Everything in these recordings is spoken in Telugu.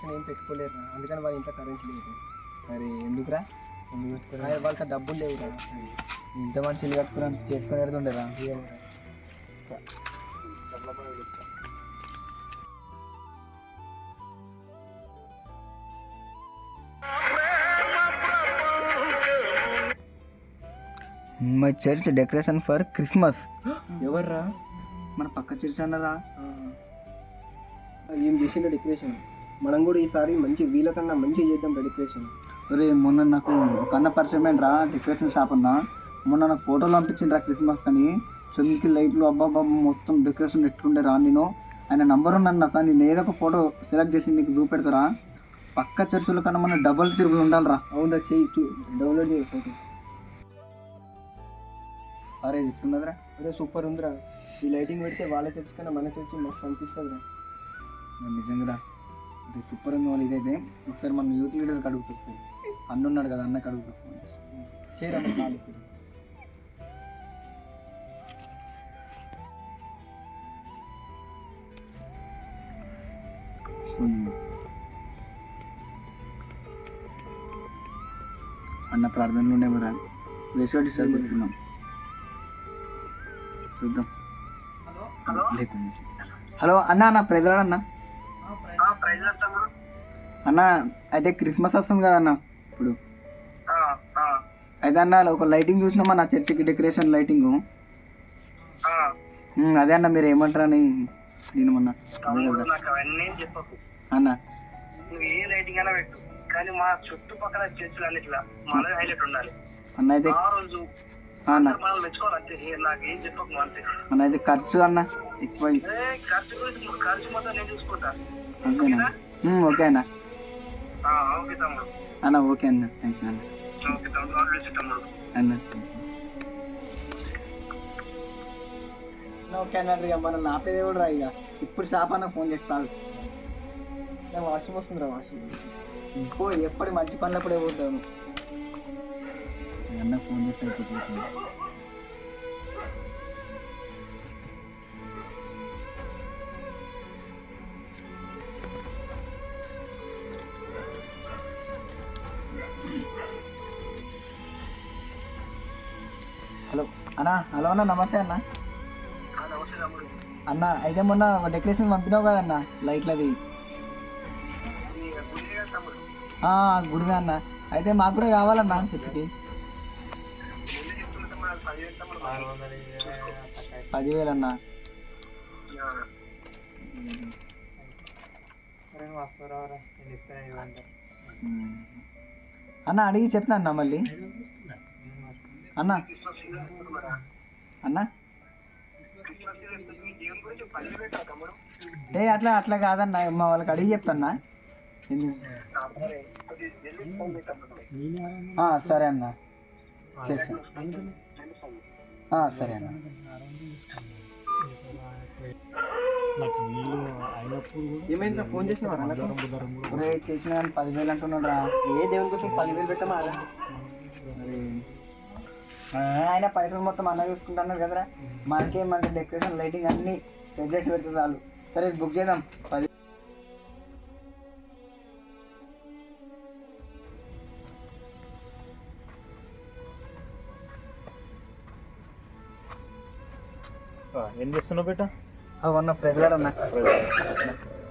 బైక్ కలెక్షన్ ఏం పెట్టుకోలేరు అందుకని వాళ్ళ ఇంట్లో కరెంట్ లేదు. మరి ఎందుకురా? వాళ్ళకి డబ్బులు లేవురా. ఇంత మంచి కట్టుకుని చేసుకుని వెళ్తుండేరా my church decoration for Christmas ఎవర్రా మన పక్క చర్చ్ అన్నరా ఏం చేసిండు డెకరేషన్ మనం కూడా ఈసారి మంచి వీళ్ళకన్నా మంచి చేద్దాం డెకరేషన్ ఒరే మొన్న నాకు ఒక అన్న పరిచయం రా డెకరేషన్ షాప్ అన్న మొన్న నాకు ఫోటోలు పంపించిండ్రా క్రిస్మస్ కానీ. చెంకి లైట్లు అబ్బాబ్బా మొత్తం డెకరేషన్ ఎట్లుండే రా నేను. ఆయన నంబర్ ఉన్నాను నాకు నేను ఏదో ఒక ఫోటో సెలెక్ట్ చేసి నీకు చూపెడతారా పక్క చర్చిల కన్నా మన డబల్ తిరుగులు ఉండాలిరా. అవునా చెయ్యి చూ- డౌన్లోడ్ చేయి ఫోటో అరే ఎట్లున్నదిరా? అరే సూపర్ ఉందిరా. ఈ లైటింగ్ పెడితే వాళ్ళ చర్చి కన్నా మన చర్చి మస్తు అనిపిస్తుంది మరి నిజంగా ఇది సూపర్ ఉంది. వాళ్ళు ఇదైతే ఒకసారి మనం యూత్ లీడర్కి అడుగుతుంది అన్న ఉన్నాడు కదా అన్నకి అడుగుతుంది చేయరా? మన కాలు ఇప్పుడు. అన్న ప్రార్థనలు ఉండే మరి వేసాడు సార్ పెడుతున్నాం చూద్దాం. హలో? అన్న అన్న ప్రజలాడు అన్న అయితే క్రిస్మస్ వస్తుంది కదా అన్న ఇప్పుడు అయితే అన్న ఒక లైటింగ్ చూసినామా నా చర్చికి డెకరేషన్ లైటింగ్? అదే అన్న మీరు ఏమంటారని నేను మొన్న అన్న. నువ్వు ఏ అయినా పెట్టు. కానీ మా చుట్టుపక్కల చర్చలు అన్నిట్లా మనది హైలైట్ ఉండాలి. అన్న అయితే ఆ రోజు ఆ అన్న అన్న అయితే ఖర్చు అన్న ఎక్కువ ఉమ్, ఓకే అన్న ఆ, ఓకే తమ్ముడు. అన్న ఓకే అన్న థ్యాంక్ యూ అన్న ఓకే అన్న ఇక మనం నాపేది కూడా రా ఇక. ఇప్పుడు షాప్ అన్న ఫోన్ చేస్తాను వాషింగ్ వస్తుందిరా వాషింగ్ పో ఎప్పటి మంచి పనులప్పుడే పోతాను అన్న ఫోన్ చేస్తే అయిపోతుంది హలో అన్న హలో అన్న నమస్తే అన్న. అన్న అయితే మొన్న డెకరేషన్ పంపినావు కదన్న ఆ, గుడిగా అన్న. అయితే మాకు కూడా కావాలన్నా చర్చికి. పదివేలు అన్న. అన్న అడిగి చెప్తా అన్న మళ్ళీ? అన్న. అన్న. ఏ అట్లా అట్లా కాదన్న. మా వాళ్ళకి అడిగి చెప్తాన్నా. ఆ, సరే కొద్దిగా జల్దీ సరే అన్న. ఆ, సరే అన్న ఏమైందిరా ఫోన్ చేసినావా ఒరే చేసిన కానీ పదివేలు అంటున్నాడు రా ఏ దేవుని కోసం పదివేలు పెట్టమా ఆయన పైసలు మొత్తం అన్న చూసుకుంటున్నారు కదరా. మనకే మనకి డెకరేషన్ లైటింగ్ అన్ని సెట్ చేసి పెడితే చాలు. సరే బుక్ చేద్దాం. పది ఏం చేస్తున్నావు బిడ్డ అవన్న ప్రజలాడన్నా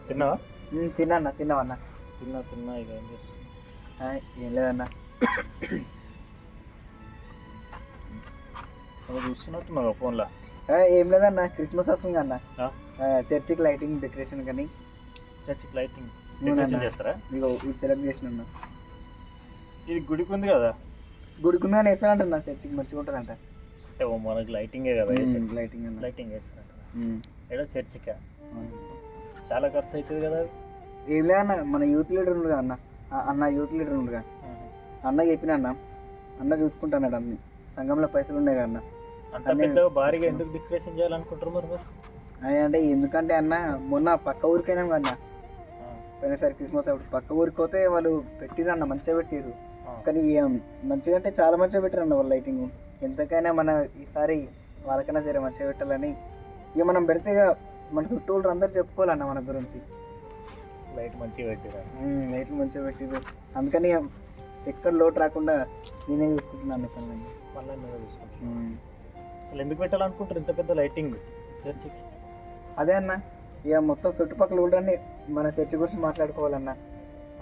తిన్నావా? తిన్నా తిన్నావన్నా తిన్నా తిన్నా ఇక ఏం చేస్తున్నావు? ఆ, ఏం లేదన్నా. చూస్తున్నట్టున్నావు ఫోన్లో? ఏం లేదన్నా క్రిస్మస్ వస్తుంది అన్న. చర్చికి లైటింగ్ డెకరేషన్ కానీ. చర్చికి లైటింగ్. డెకరేషన్ చేస్తారా? ఇదిగో ఇది సెలెక్ట్ చేసిన ఇది గుడికి ఉంది కదా? గుడికున్నా వేస్తానంట చర్చికి మంచిగా ఉంటుందంట ఓ మనకి లైటింగే కదా లైటింగ్ అన్న. లైటింగ్ ఉమ్. ఏదో చర్చికా. చాలా ఖర్చు అవుతుంది కదా. ఏం లేదన్న మన యూత్ లీడర్ ఉంది అన్న. అన్న యూత్ లీడర్ ఉందిగా అన్న చెప్పిన అన్న? అన్న చూసుకుంటాడు అన్ని. సంఘంలో పైసలు ఉన్నాయి కదా అన్న. అంత పెద్దగా భారీగా ఎందుకు డెకరేషన్ చేయాలనుకుంటారు మరి అంటే ఎందుకంటే అన్న మొన్న పక్క ఊరికైనా అన్న. ఆ, పోయినసారి క్రిస్మస్ అప్పుడు పక్క ఊరికి పోతే వాళ్ళు పెట్టిరన్న మంచిగా పెట్టిరు. కానీ మంచిగా అంటే చాలా మంచిగా పెట్టారండి వాళ్ళ లైటింగ్ ఎంతకైనా మన ఈసారి వాళ్ళకైనా సరే మంచిగా పెట్టాలని ఇక మనం పెడితే ఇక మన చుట్టూ అందరు చెప్పుకోవాలన్న మన గురించి. లైట్ మంచిగా పెట్టిరా. లైట్లు మంచిగా పెట్టింది అందుకని ఎక్కడ లోటు రాకుండా నేనే చూసుకుంటున్నాను ఇక్కడ. మళ్ళీ నువ్వే చూసుకుంటా ఉమ్. వాళ్ళు ఎందుకు పెట్టాలనుకుంటారు ఇంత పెద్ద లైటింగ్? చర్చికి అదే అన్న ఇక మొత్తం చుట్టుపక్కల కూడా మన చర్చి గురించి మాట్లాడుకోవాలన్న.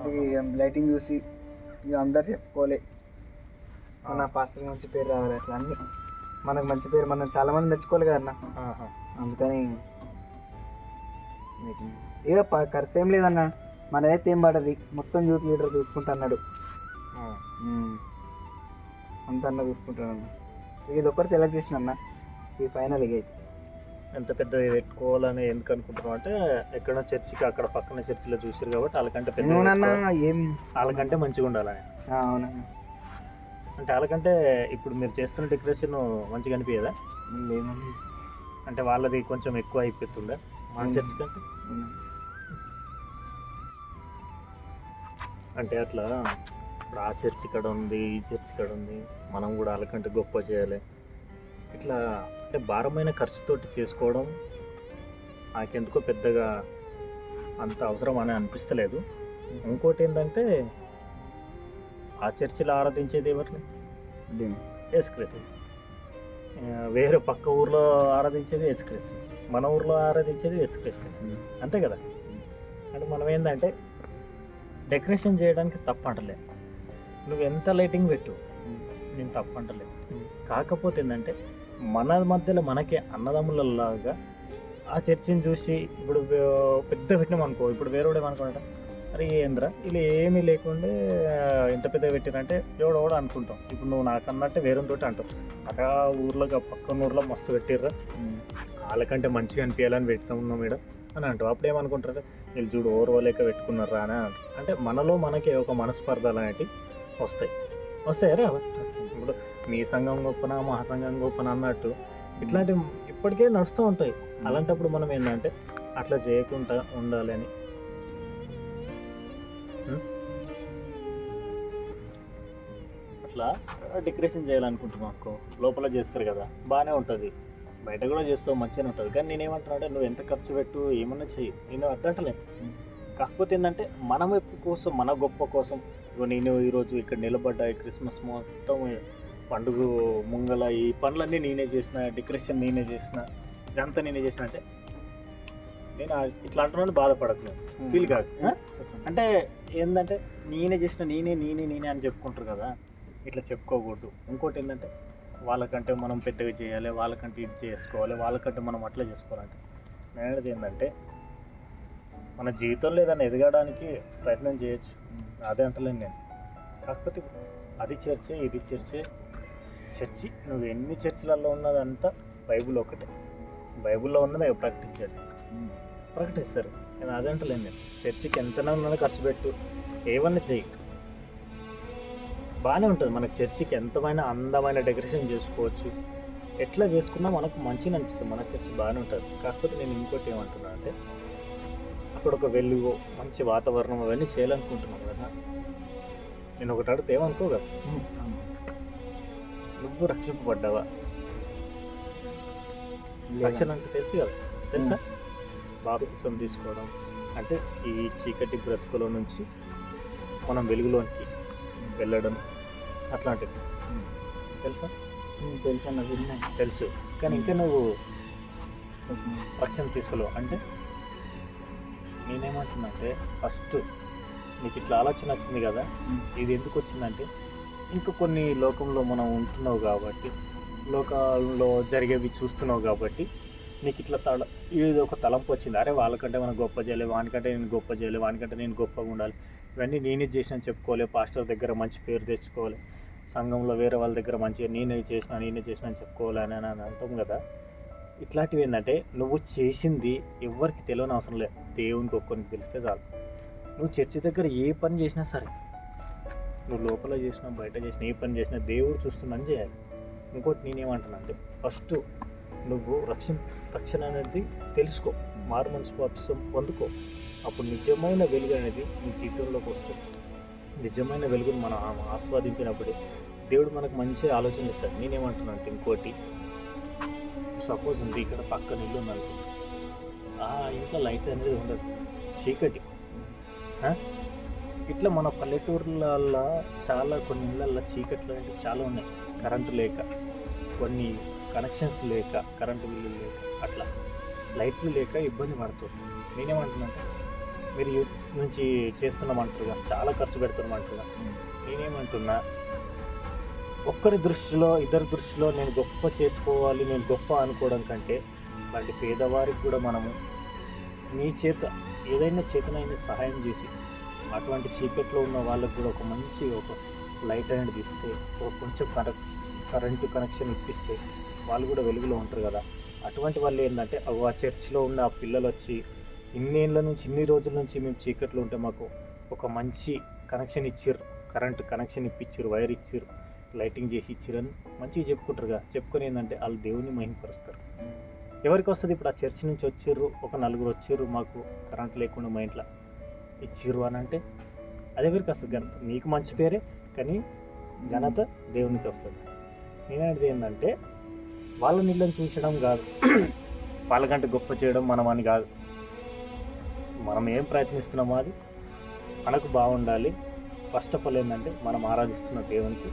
ఇక లైటింగ్ చూసి ఇక అందరు చెప్పుకోవాలి. మన పాస్టర్ మంచి పేరు రావాలి అట్లా. అన్ని మనకు మంచి పేరు మనం చాలా మంది మెచ్చుకోవాలి కదా అన్న. ఆహా. అందుకని ఇక ఖర్చు ఏం లేదన్న. మనదైతే ఏం పడది. మొత్తం యూత్ లీడర్ చూసుకుంటున్నాడు ఆ. అంత అన్న చూసుకుంటానన్న ఇది ఒక్కటి సెలెక్ట్ చేసిన అన్న. ఈ ఫైనల్ ఇక ఇది. ఎంత పెద్దది పెట్టుకోవాలని ఎందుకు అనుకుంటున్నాం అంటే ఎక్కడో చర్చికి అక్కడ పక్కన చర్చిలో చూసారు కాబట్టి వాళ్ళకంటే పెద్ద ఏం వాళ్ళకంటే మంచిగా ఉండాలని. అవునన్న. అంటే వాళ్ళకంటే ఇప్పుడు మీరు చేస్తున్న డెకరేషన్ మంచిగా అనిపించదా అంటే వాళ్ళది కొంచెం ఎక్కువ అయిపోతుందా? మన. చర్చ్ కంటే? అంటే అట్లా ఇప్పుడు ఆ చర్చ్ ఇక్కడ ఉంది ఈ చర్చ్ ఇక్కడ ఉంది మనం కూడా వాళ్ళకంటే గొప్ప చేయాలి. ఇట్లా అంటే భారమైన ఖర్చుతోటి చేసుకోవడం నాకెందుకో పెద్దగా అంత అవసరం అని అనిపిస్తలేదు. ఇంకోటి ఏంటంటే ఆ చర్చిలో ఆరాధించేది ఎవరిని? యేసుక్రీస్తు. వేరే పక్క ఊర్లో ఆరాధించేది యేసుక్రీస్తు. మన ఊర్లో ఆరాధించేది యేసుక్రీస్తు. అంతే కదా? అంటే మనం ఏంటంటే డెకరేషన్ చేయడానికి తప్పు అంటలే నువ్వు ఎంత లైటింగ్ పెట్టు నేను తప్పు అంటలే కాకపోతే ఏంటంటే మన మధ్యలో మనకే అన్నదమ్ములలాగా ఆ చర్చిని చూసి ఇప్పుడు పెద్ద పెట్టినాం అనుకో ఇప్పుడు వేరేవాడు ఏమనుకుంటా అరే ఏంద్రా? ఇలా ఏమీ లేకుండా ఇంత పెద్ద పెట్టినంటే ఎవడో కూడా అనుకుంటాం. ఇప్పుడు నువ్వు నాకు అన్నట్టే వేరేతోటి అంటావు. అక్కడ ఊర్లో పక్కన ఊర్లో మస్తు పెట్టిర్రా. వాళ్ళకంటే మంచిగా అనిపించాలని పెడతా ఉన్నాం మేడం అని అంటావు. అప్పుడు ఏమనుకుంటారు? వీళ్ళు చూడు ఓర్వలేక పెట్టుకున్నారా అని అంటే మనలో మనకి ఒక మనస్పర్ధలు అనేటివి వస్తాయి. వస్తాయి రా? ఇప్పుడు మీ సంఘం గొప్పన మా సంఘం గొప్పన అన్నట్టు ఇట్లాంటివి ఇప్పటికే నడుస్తూ ఉంటాయి. అలాంటప్పుడు మనం ఏంటంటే అట్లా చేయకుండా ఉండాలని అట్లా డెకరేషన్ చేయాలనుకుంటున్నాం అనుకో లోపల చేస్తారు కదా బాగానే ఉంటుంది. బయట కూడా చేస్తావు మంచిగానే ఉంటుంది. కానీ నేనేమంటున్నా అంటే నువ్వు ఎంత ఖర్చు పెట్టు ఏమన్నా చెయ్యి. నేను అర్థంటలే కాకపోతే ఏంటంటే మన వైపు కోసం మన గొప్ప కోసం నేను ఈరోజు ఇక్కడ నిలబడ్డా ఈ క్రిస్మస్ మొత్తం పండుగ ముంగల ఈ పనులన్నీ నేనే చేసిన డెకరేషన్ నేనే చేసిన ఇదంతా నేనే చేసిన అంటే నేను ఇట్లా అంటున్నాను బాధపడకు. ఫీల్ కాదు. ఆ? అంటే ఏంటంటే నేనే చేసిన నేనే నేనే నేనే అని చెప్పుకుంటారు కదా. ఇట్లా చెప్పుకోకూడదు. ఇంకోటి ఏంటంటే వాళ్ళకంటే మనం పెద్దగా చేయాలి వాళ్ళకంటే ఇది చేసుకోవాలి వాళ్ళకంటే మనం అట్లా చేసుకోవాలంటే. నేను అనేది ఏంటంటే మన జీవితంలో ఏదైనా ఎదగడానికి ప్రయత్నం చేయొచ్చు. అదే అంటలేను నేను. కాకపోతే అది చర్చే ఇది చర్చే చర్చి. నువ్వు ఎన్ని చర్చిలలో ఉన్నదంతా బైబుల్ ఒకటే. బైబిల్లో ఉన్నది ప్రకటించేది. ప్రకటిస్తారు. నేను అదే అంటలేను నేను. చర్చికి ఎంతైనా ఉన్నదో ఖర్చు పెట్టు. ఏమన్నా చెయ్యి బాగానే ఉంటుంది. మనకు చర్చికి ఎంతమైన అందమైన డెకరేషన్ చేసుకోవచ్చు. ఎట్లా చేసుకున్నా మనకు మంచిగా అనిపిస్తుంది. మన చర్చి బాగానే ఉంటుంది. కాకపోతే నేను ఇంకోటి ఏమంటున్నా అంటే అక్కడ ఒక వెలుగు మంచి వాతావరణం అవన్నీ చేయాలనుకుంటున్నాను కదా. నేను ఒకటి అడిగితే ఏమనుకో కదా నువ్వు రక్షింపబడ్డావా రక్షణ అంటే తెలుసు కదా. తెలుసా? బాప్తిసం తీసుకోవడం. అంటే ఈ చీకటి బ్రతుకులో నుంచి మనం వెలుగులోనికి వెళ్ళడం. అట్లాంటివి తెలుసా? తెలుసు? అన్న విన్నా తెలుసు. కానీ ఇంకా నువ్వు రక్షణ తీసుకోలేవు. అంటే నేనేమంటున్నా అంటే ఫస్ట్ నీకు ఇట్లా ఆలోచన వచ్చింది కదా ఇది ఎందుకు వచ్చిందంటే ఇంకా కొన్ని లోకంలో మనం ఉంటున్నావు కాబట్టి లోకంలో జరిగేవి చూస్తున్నావు కాబట్టి నీకు ఇట్లా తల ఇది ఒక తలంపు వచ్చింది. అరే వాళ్ళకంటే మనం గొప్ప చేయలేదు వానికంటే నేను గొప్ప చేయలేదు వానికంటే నేను గొప్పగా ఉండాలి. ఇవన్నీ నేనే చేసిన చెప్పుకోవాలి పాస్టర్ దగ్గర మంచి పేరు తెచ్చుకోవాలి. సంఘంలో వేరే వాళ్ళ దగ్గర మంచిగా నేనే చేసిన నేనే చేసిన అని చెప్పుకోవాలని అని అంటాం కదా. ఇట్లాంటివి ఏంటంటే నువ్వు చేసింది ఎవరికి తెలియని అవసరం లేదు. దేవునికి ఒక్కరికి తెలిస్తే చాలు. నువ్వు చర్చి దగ్గర ఏ పని చేసినా సరే నువ్వు లోపల చేసినా బయట చేసినా ఏ పని చేసినా దేవుడు చూస్తున్నాను చేయాలి. ఇంకోటి నేనేమంటున్నా అంటే ఫస్ట్ నువ్వు రక్షణ రక్షణ అనేది తెలుసుకో. మారు మనసు పొందుకో. అప్పుడు నిజమైన వెలుగు అనేది నీ జీవితంలోకి వస్తుంది. నిజమైన వెలుగును మనం ఆస్వాదించినప్పుడు ఆస్వాదించినప్పుడే దేవుడు మనకు మంచి ఆలోచన ఇస్తాడు. నేనేమంటున్నాను అంటే ఇంకోటి సపోజ్ ఉంది ఇక్కడ పక్కన ఇల్లు ఉంది ఆ ఇంట్లో లైట్ అనేది ఉండదు. చీకటి. ఇట్లా మన పల్లెటూర్లలో చాలా కొన్ని ఇళ్ళల్లో చీకట్లు అనేవి చాలా ఉన్నాయి. కరెంటు లేక కొన్ని కనెక్షన్స్ లేక కరెంటు బిల్లు లేక అట్లా. లైట్లు లేక ఇబ్బంది పడుతుంది. నేనేమంటున్నాను మీరు యూత్ నుంచి చేస్తున్నామంటారుగా చాలా ఖర్చు పెడుతున్నామంటారుగా నేనేమంటున్నా ఒక్కరి దృష్టిలో ఇద్దరి దృష్టిలో నేను గొప్ప చేసుకోవాలి నేను గొప్ప అనుకోవడం కంటే అలాంటి పేదవారికి కూడా మనము మీ చేత ఏదైనా చేతనైనా సహాయం చేసి అటువంటి చీకట్లో ఉన్న వాళ్ళకు కూడా ఒక మంచి ఒక లైట్ అనేది తీస్తే ఒక కొంచెం కరెక్ట్ కరెంటు కనెక్షన్ ఇప్పిస్తే వాళ్ళు కూడా వెలుగులో ఉంటారు కదా. అటువంటి వాళ్ళు ఏంటంటే ఆ చర్చిలో ఉన్న ఆ పిల్లలు వచ్చి ఇన్నేళ్ళ నుంచి ఇన్ని రోజుల నుంచి మేము చీకట్లో ఉంటే మాకు ఒక మంచి కనెక్షన్ ఇచ్చారు కరెంటు కనెక్షన్ ఇప్పించారు వైర్ ఇచ్చారు లైటింగ్ చేసి ఇచ్చిరని మంచిగా చెప్పుకుంటారుగా. చెప్పుకొని ఏంటంటే వాళ్ళు దేవుని మహిమపరుస్తారు ఎవరికి వస్తుంది? ఇప్పుడు ఆ చర్చి నుంచి వచ్చారు ఒక నలుగురు వచ్చారు మాకు కరెంట్ లేకుండా మా ఇంట్లో ఇచ్చిర్రు అని అంటే అది ఎవరికి వస్తుంది? ఘనత నీకు మంచి పేరే కానీ ఘనత దేవునికి వస్తుంది. నేనేది ఏంటంటే వాళ్ళ నీళ్ళని చూసడం కాదు. వాళ్ళకంటే గొప్ప చేయడం మనం అని కాదు. మనం ఏం ప్రయత్నిస్తున్నామో అది మనకు బాగుండాలి. ఫస్ట్ ఆఫ్ ఆల్ ఏంటంటే మనం ఆరాధిస్తున్న దేవునికి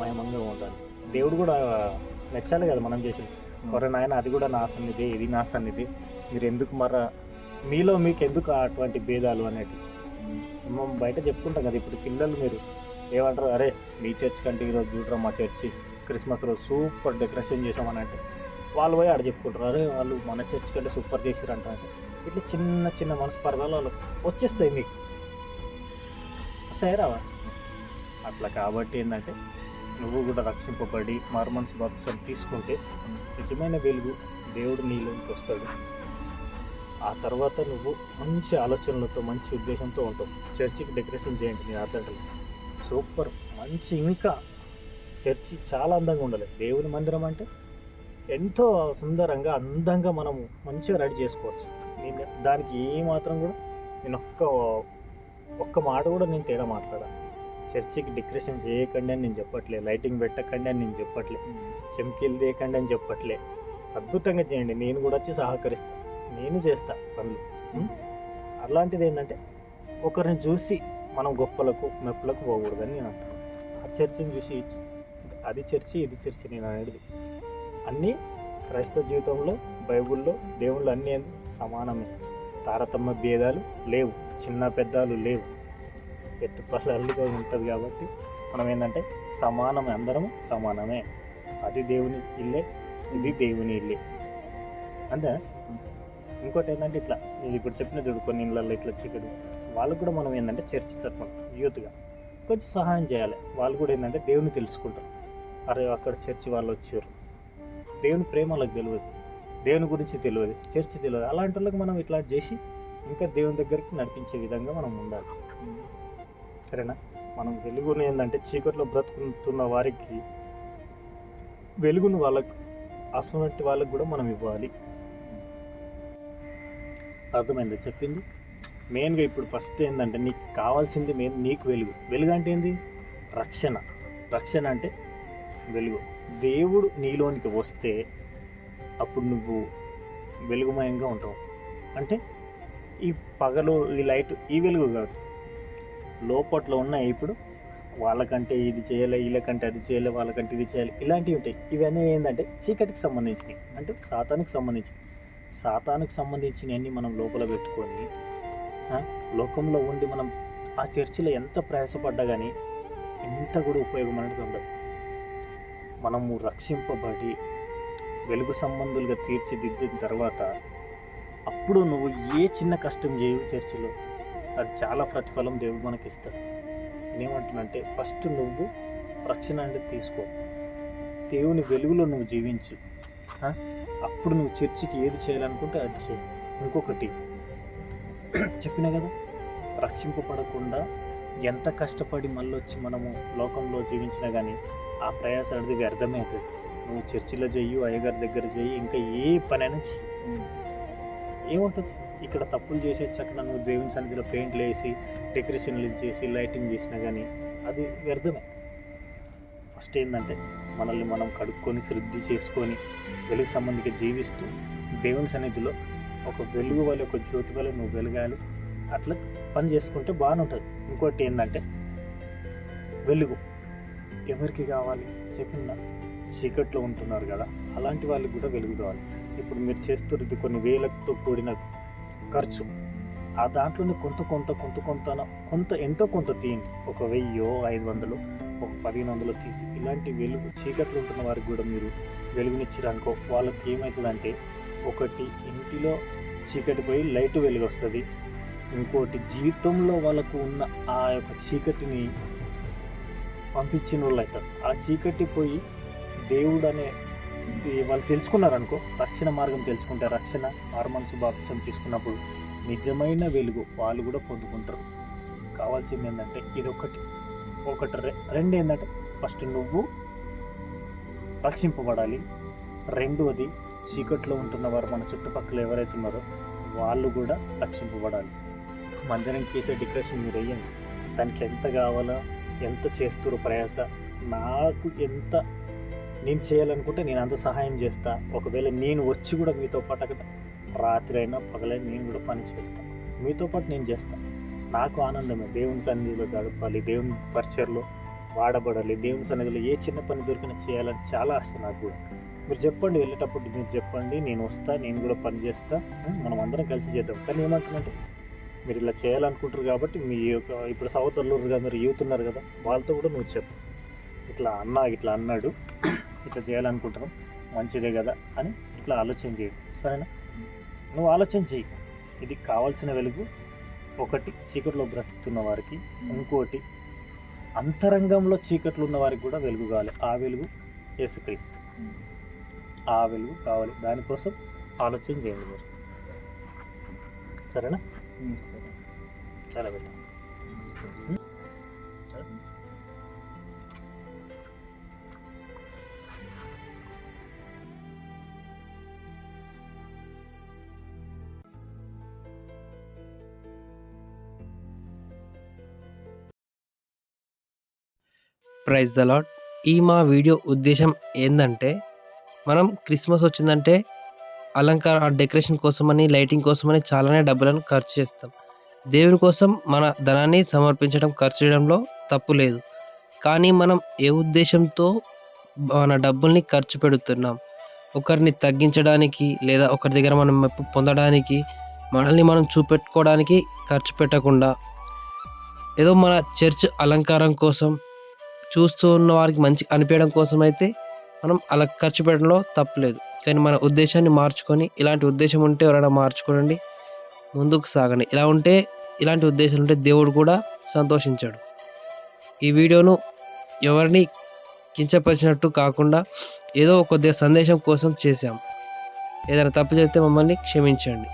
మయమంగా ఉండాలి దేవుడు కూడా నచ్చాలి కదా మనం చేసి ఒరే నాయన అది కూడా నా సన్నిధి ఇది నా సన్నిధి. మీరు ఎందుకు మర మీలో మీకు ఎందుకు అటువంటి భేదాలు అనేటివి? మనం బయట చెప్పుకుంటాం కదా ఇప్పుడు పిల్లలు మీరు ఏమంటారు అరే మీ చర్చ్ కంటే ఈరోజు చూడరా మా చర్చి క్రిస్మస్ రోజు సూపర్ డెకరేషన్ చేసామని అంటే వాళ్ళు పోయి ఆడ చెప్పుకుంటారు అరే వాళ్ళు మన చర్చ్ కంటే సూపర్ చేసిరంట అంటే. ఇట్లా చిన్న చిన్న మనస్పర్ధాలు వాళ్ళు వచ్చేస్తాయి మీకు. వస్తాయి రావా? అట్లా కాబట్టి ఏంటంటే నువ్వు కూడా రక్షింపబడి మార్మన్స్ బాప్సం తీసుకుంటే నిజమైన వెలుగు దేవుడు నీలోకి వస్తాడు. ఆ తర్వాత నువ్వు మంచి ఆలోచనలతో మంచి ఉద్దేశంతో ఉంటావు. చర్చికి డెకరేషన్ చేయండి నీ ఆర్థంటలు సూపర్ మంచి ఇంకా చర్చి చాలా అందంగా ఉండాలి. దేవుని మందిరం అంటే ఎంతో సుందరంగా అందంగా మనము మంచిగా రెడీ చేసుకోవచ్చు. నేను దానికి ఏ మాత్రం కూడా నేను ఒక్క ఒక్క మాట కూడా నేను తేడా మాట్లాడాను. చర్చికి డెకరేషన్ చేయకండి అని నేను చెప్పట్లే లైటింగ్ పెట్టకండి అని నేను చెప్పట్లే చెంకీలు తీయకండి అని చెప్పట్లే. అద్భుతంగా చేయండి నేను కూడా వచ్చి సహకరిస్తాను నేను చేస్తా పనులు. అలాంటిది ఏంటంటే ఒకరిని చూసి మనం గొప్పలకు మెప్పులకు పోకూడదని నేను అంటాను ఆ చర్చిని చూసి అది చర్చి ఇది చర్చి నేను అనేది. అన్నీ క్రైస్తవ జీవితంలో బైబిల్లో దేవుళ్ళు అన్నీ సమానమే. తారతమ్య భేదాలు లేవు చిన్న పెద్దలు లేవు. ఎత్తుపల్లుగా ఉంటుంది కాబట్టి మనం ఏంటంటే సమానమే అందరము సమానమే. అది దేవుని ఇల్లే ఇది దేవుని ఇల్లే. అంటే ఇంకోటి ఏంటంటే ఇట్లా నేను ఇప్పుడు చెప్పిన చూడు కొన్ని ఇళ్ళల్లో ఇట్లా చీకటి. వాళ్ళకు కూడా మనం ఏంటంటే చర్చ్ తరఫున యూత్గా కొంచెం సహాయం చేయాలి. వాళ్ళు కూడా ఏంటంటే దేవుని తెలుసుకుంటారు. అరే అక్కడ చర్చి వాళ్ళు వచ్చారు. దేవుని ప్రేమ వాళ్ళకి తెలియదు. దేవుని గురించి తెలియదు. చర్చి తెలియదు. అలాంటి వాళ్ళకి మనం ఇట్లా చేసి ఇంకా దేవుని దగ్గరికి నడిపించే విధంగా మనం ఉండాలి. సరేనా? మనం వెలుగుని ఏంటంటే చీకట్లో బ్రతుకుతున్న వారికి వెలుగును వాళ్ళకు అసలు వాళ్ళకి కూడా మనం ఇవ్వాలి. అర్థమైంది చెప్పింది? మెయిన్గా ఇప్పుడు ఫస్ట్ ఏంటంటే నీకు కావాల్సింది మెయిన్ నీకు వెలుగు. వెలుగు అంటే ఏంది? రక్షణ. రక్షణ అంటే వెలుగు. దేవుడు నీలోనికి వస్తే అప్పుడు నువ్వు వెలుగుమయంగా ఉంటావు. అంటే ఈ పగలు ఈ లైట్ ఈ వెలుగు కాదు. లోపట్లో ఉన్నాయి ఇప్పుడు. వాళ్ళకంటే ఇది చేయాలి వీళ్ళకంటే అది చేయాలి వాళ్ళకంటే ఇది చేయాలి ఇలాంటివి ఉంటాయి. ఇవన్నీ ఏంటంటే చీకటికి సంబంధించినవి. అంటే సాతానికి సంబంధించినవి. సాతానికి సంబంధించినవన్నీ మనం లోపల పెట్టుకొని లోకంలో ఉండి మనం ఆ చర్చిలో ఎంత ప్రయాసపడ్డా కానీ ఎంత కూడా ఉపయోగం అనేది ఉండదు. మనము రక్షింపబడి వెలుగు సంబంధులుగా తీర్చిదిద్దిన తర్వాత అప్పుడు నువ్వు ఏ చిన్న కష్టం చేయవు చర్చిలో. అది చాలా ప్రతిఫలం దేవుడు మనకి ఇస్తాడు నేనేమంటున్నానంటే ఫస్ట్ నువ్వు రక్షణ అంటే తీసుకో. దేవుని వెలుగులో నువ్వు జీవించు. అప్పుడు నువ్వు చర్చికి ఏది చేయాలనుకుంటే అది చేయి. ఇంకొకటి చెప్పిన కదా రక్షింపబడకుండా ఎంత కష్టపడి మళ్ళీ వచ్చి మనము లోకంలో జీవించినా కానీ ఆ ప్రయాస అనేది వ్యర్థమవుతుంది నువ్వు చర్చిలో చెయ్యి అయ్యగారి దగ్గర చెయ్యి ఇంకా ఏ పనైనా చెయ్యి. ఏముంటుంది? ఇక్కడ తప్పులు చేసే చక్కగా నువ్వు దేవుని సన్నిధిలో పెయింట్లు వేసి డెకరేషన్లు చేసి లైటింగ్ చేసినా కానీ అది వ్యర్థమే. ఫస్ట్ ఏంటంటే మనల్ని మనం కడుక్కొని శుద్ధి చేసుకొని వెలుగు సంబంధిక జీవిస్తూ దేవుని సన్నిధిలో ఒక వెలుగు వల్ల ఒక జ్యోతి వల్ల నువ్వు వెలగాలి. అట్లా పని చేసుకుంటే బాగానే ఉంటుంది ఇంకోటి ఏంటంటే వెలుగు. ఎవరికి కావాలి? చెప్పిన చీకట్లో ఉంటున్నారు కదా అలాంటి వాళ్ళకి కూడా వెలుగు కావాలి. ఇప్పుడు మీరు చేస్తున్నది కొన్ని వేలతో కూడిన ఖర్చు. ఆ దాంట్లోనే కొంత కొంత కొంత కొంత కొంత ఎంతో కొంత తీయండి. ఒక వెయ్యో ఐదు వందలు ఒక పదిహేను వందలు తీసి ఇలాంటి వెలుగు చీకట్లు ఉంటున్న వారికి కూడా మీరు వెలుగునిచ్చారనుకో వాళ్ళకి ఏమవుతుందంటే ఒకటి ఇంటిలో చీకటి పోయి లైట్ వెలుగు వస్తుంది ఇంకోటి జీవితంలో వాళ్ళకు ఉన్న ఆ యొక్క చీకటిని పంపించిన వాళ్ళు అవుతారు ఆ చీకటి పోయి దేవుడు అనే వాళ్ళు తెలుసుకున్నారనుకో రక్షణ మార్గం తెలుసుకుంటే రక్షణ మారుమనసు బాప్సం తీసుకున్నప్పుడు నిజమైన వెలుగు వాళ్ళు కూడా పొందుకుంటారు. కావాల్సింది ఏంటంటే ఇది ఒకటి ఒకటి రె- రెండు ఏంటంటే ఫస్ట్ నువ్వు రక్షింపబడాలి. రెండవది చీకట్లో ఉంటున్న వారు మన చుట్టుపక్కల ఎవరైతే ఉన్నారో వాళ్ళు కూడా రక్షింపబడాలి. మందిరం చేసే డెకరేషన్ మీరు వేయండి దానికి ఎంత కావాలో ఎంత చేస్తున్నారు ప్రయాస నాకు ఎంత నేను చేయాలనుకుంటే నేను అంత సహాయం చేస్తా. ఒకవేళ నేను వచ్చి కూడా మీతో పాటు అక్కడ రాత్రి అయినా పగలైనా నేను కూడా పని చేస్తా. మీతో పాటు నేను చేస్తాను నాకు ఆనందమే. దేవుని సన్నిధిలో గడపాలి. దేవుని పరిచయలో వాడబడాలి. దేవుని సన్నిధిలో ఏ చిన్న పని దొరికినా చేయాలని చాలా ఆశ నాకు కూడా. మీరు చెప్పండి వెళ్ళేటప్పుడు మీరు చెప్పండి. నేను వస్తా నేను కూడా పని చేస్తా. మనం అందరం కలిసి చేద్దాం. కానీ ఏమంటున్నంటే మీరు ఇలా చేయాలనుకుంటారు కాబట్టి మీ యొక్క ఇప్పుడు సహోదరులుగా మీరు యూత్ ఉన్నారు కదా వాళ్ళతో కూడా నువ్వు చెప్పు. ఇట్లా అన్నా ఇట్లా అన్నాడు. ఇట్లా చేయాలనుకుంటున్నాం మంచిదే కదా అని ఇట్లా ఆలోచన చేయడు సరేనా? నువ్వు ఆలోచన చెయ్యి ఇది కావాల్సిన వెలుగు ఒకటి చీకట్లో బ్రతుకుతున్న వారికి ఇంకోటి అంతరంగంలో చీకట్లు ఉన్న వారికి కూడా వెలుగు కావాలి. ఆ వెలుగు యేసుక్రీస్తు. ఆ వెలుగు కావాలి. దానికోసం ఆలోచన చేయండి మీరు. సరేనా? చాలా బిడ్డ ప్రైజ్ ద లాడ్ ఈ మా వీడియో ఉద్దేశం ఏంటంటే మనం క్రిస్మస్ వచ్చిందంటే అలంకార డెకరేషన్ కోసమని లైటింగ్ కోసమని చాలానే డబ్బులను ఖర్చు చేస్తాం. దేవుని కోసం మన ధనాన్ని సమర్పించడం ఖర్చు చేయడంలో తప్పు లేదు. కానీ మనం ఏ ఉద్దేశంతో మన డబ్బుల్ని ఖర్చు పెడుతున్నాం? ఒకరిని తగ్గించడానికి లేదా ఒకరి దగ్గర మనం మెప్పు పొందడానికి మనల్ని మనం చూపెట్టుకోవడానికి ఖర్చు పెట్టకుండా ఏదో మన చర్చ్ అలంకారం కోసం చూస్తూ ఉన్న వారికి మంచి అనిపించడం కోసం అయితే మనం అలా ఖర్చు పెట్టడంలో తప్పలేదు. కానీ మన ఉద్దేశాన్ని మార్చుకొని ఇలాంటి ఉద్దేశం ఉంటే ఎవరైనా మార్చుకోనండి ముందుకు సాగండి. ఇలా ఉంటే ఇలాంటి ఉద్దేశాలు ఉంటే దేవుడు కూడా సంతోషించాడు. ఈ వీడియోను ఎవరిని కించపరిచినట్టు కాకుండా ఏదో కొద్దిగా సందేశం కోసం చేశాం. ఏదైనా తప్పు చేస్తే మమ్మల్ని క్షమించండి.